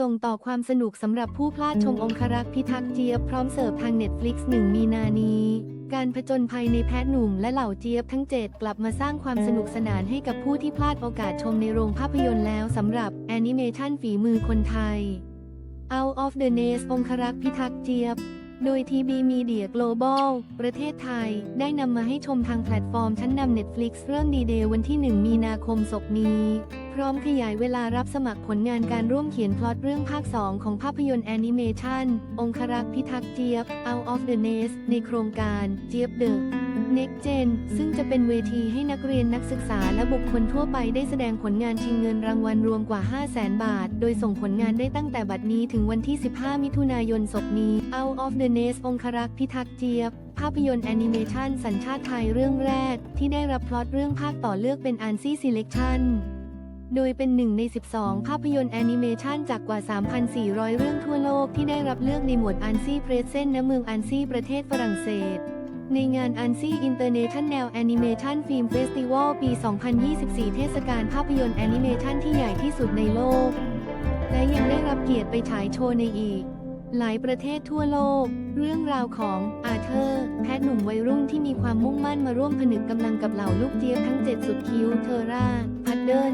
ส่งต่อความสนุกสำหรับผู้พลาดชมองครักษ์พิทักษ์เจี๊ยบพร้อมเสิร์ฟทาง Netflix 1 มีนานี้ การผจญภัยในแพทหนุ่มและเหล่าเจี๊ยบทั้ง 7 กลับมาสร้างความสนุกสนานให้กับผู้ที่พลาดโอกาสชมในโรงภาพยนตร์แล้วสำหรับแอนิเมชันฝีมือคนไทย Out of the Nest องครักษ์พิทักษ์เจี๊ยบโดย TB Media Global ประเทศไทย ได้นำมาให้ชมทางแพลตฟอร์มชั้นนำ Netflix เริ่มดีเดย์วันที่ 1 มีนาคมศกนี้ พร้อมขยายเวลารับสมัครผลงานการร่วมเขียนพล็อตเรื่องภาค 2 ของภาพยนตร์แอนิเมชันองครักษ์พิทักษ์เจี๊ยบ Out of the Nest ในโครงการเจี๊ยบเดอะ Next Gen ซึ่งจะเป็นเวทีให้นักเรียนนักศึกษาและบุคคลทั่วไปได้แสดงผลงานชิงเงินรางวัลรวมกว่า 5 0 0แสนบาท โดยส่งผลงานได้ตั้งแต่บัดนี้ถึงวันที่ 15 มิถุนายนศกนี้ Out of the Nest องครักษ์พิทักษ์เจี๊ยบภาพยนตร์แอนิเมชันสัญชาติไทยเรื่องแรก ที่ได้รับพล็อตเรื่องภาคต่อเลือกเป็นอันซี่ Selection โดยเป็นหนึ่งใน 12 ภาพยนตร์แอนิเมชันจากกว่า 3,400 เรื่องทั่วโลกที่ได้รับเลือกในหมวดอันซี่เพรสเซนณเมืองอันซี่ประเทศฝรั่งเศส ในงานอันซี่อินเตอร์เนชั่นแนลแอนิเมชันฟิล์มเฟสติวัลปี 2024 เทศกาลภาพยนตร์แอนิเมชันที่ใหญ่ที่สุดในโลก และยังได้รับเกียรติไปฉายโชว์ในอีกหลายประเทศทั่วโลก เรื่องราวของอาเธอร์ แพทย์หนุ่มวัยรุ่นที่มีความมุ่งมั่นมาร่วมผนึกกำลังกับเหล่าลูกเจี๊ยบทั้ง 7 สุดคิ้วเทอร่า พัดเดิล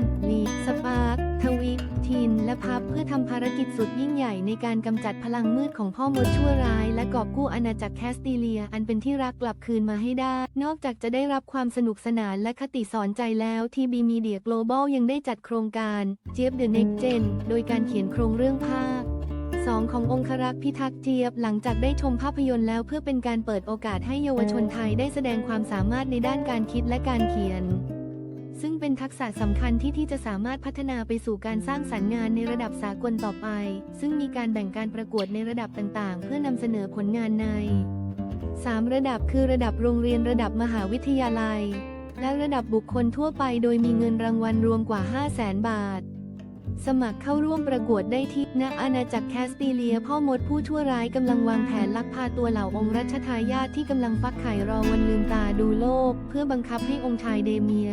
และพับเพื่อทำภารกิจสุดยิ่งใหญ่ในการกำจัดพลังมืดของพ่อมดชั่วร้าย และกอบกู้อาณาจักรแคสติเลีย อันเป็นที่รักกลับคืนมาให้ได้ นอกจากจะได้รับความสนุกสนานและคติสอนใจแล้วทีบีมีเดีย Global ยังได้จัดโครงการเจี๊ยบ The Next Gen โดยการเขียนโครงเรื่องภาคสองขององครักษ์พิทักษ์เจี๊ยบหลังจากได้ชมภาพยนตร์แล้วเพื่อเป็นการเปิดโอกาสให้เยาวชนไทยได้แสดงความสามารถในด้านการคิดและการเขียน ซึ่งเป็นทักษะสำคัญที่ที่จะสามารถพัฒนาไปสู่การสร้างสรรค์งานในระดับสากลต่อไป ซึ่งมีการแบ่งการประกวดในระดับต่างๆ เพื่อนำเสนอผลงานใน 3 ระดับคือระดับโรงเรียนระดับมหาวิทยาลัย และระดับบุคคลทั่วไปโดยมีเงินรางวัลรวมกว่า 5 0 0แสนบาท สมัครเข้าร่วมประกวดได้ที่ณอาณาจักรแคสติเลียพ่อมดผู้ชั่วร้ายกำลังวางแผนลักพาตัวเหล่าองค์รัชทายาทที่กำลังฟักไข่รอวันลืมตาดูโลก เพื่อบังคับให้องค์ชายเดเมีย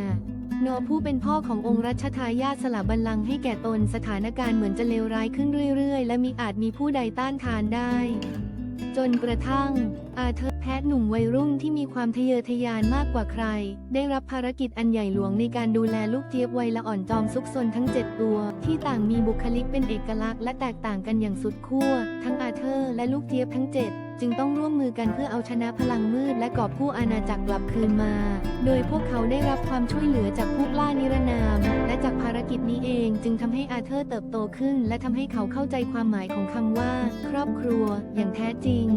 นอผู้เป็นพ่อขององค์รัชทายาทสละบัลลังก์ให้แก่ตนสถานการณ์เหมือนจะเลวร้ายขึ้นเรื่อยๆ และมีอาจมีผู้ใดต้านทานได้ จนกระทั่ง อาเธอร์แพทย์หนุ่มวัยรุ่นที่มีความทะเยอทะยานมากกว่าใคร ได้รับภารกิจอันใหญ่หลวงในการดูแลลูกเจี๊ยบวัยละอ่อนจอมซุกซนทั้ง 7 ตัว ที่ต่างมีบุคลิกเป็นเอกลักษณ์และแตกต่างกันอย่างสุดขั้วทั้งอาเธอร์และลูกเจี๊ยบทั้ง 7 จึงต้องร่วมมือกันเพื่อเอาชนะพลังมืดและกอบกู้อาณาจักรกลับคืนมา โดยพวกเขาได้รับความช่วยเหลือจากผู้กล้านิรนาม และจากภารกิจนี้เองจึงทำให้อาเธอร์เติบโตขึ้น และทำให้เขาเข้าใจความหมายของคำว่า ครอบครัว อย่างแท้จริง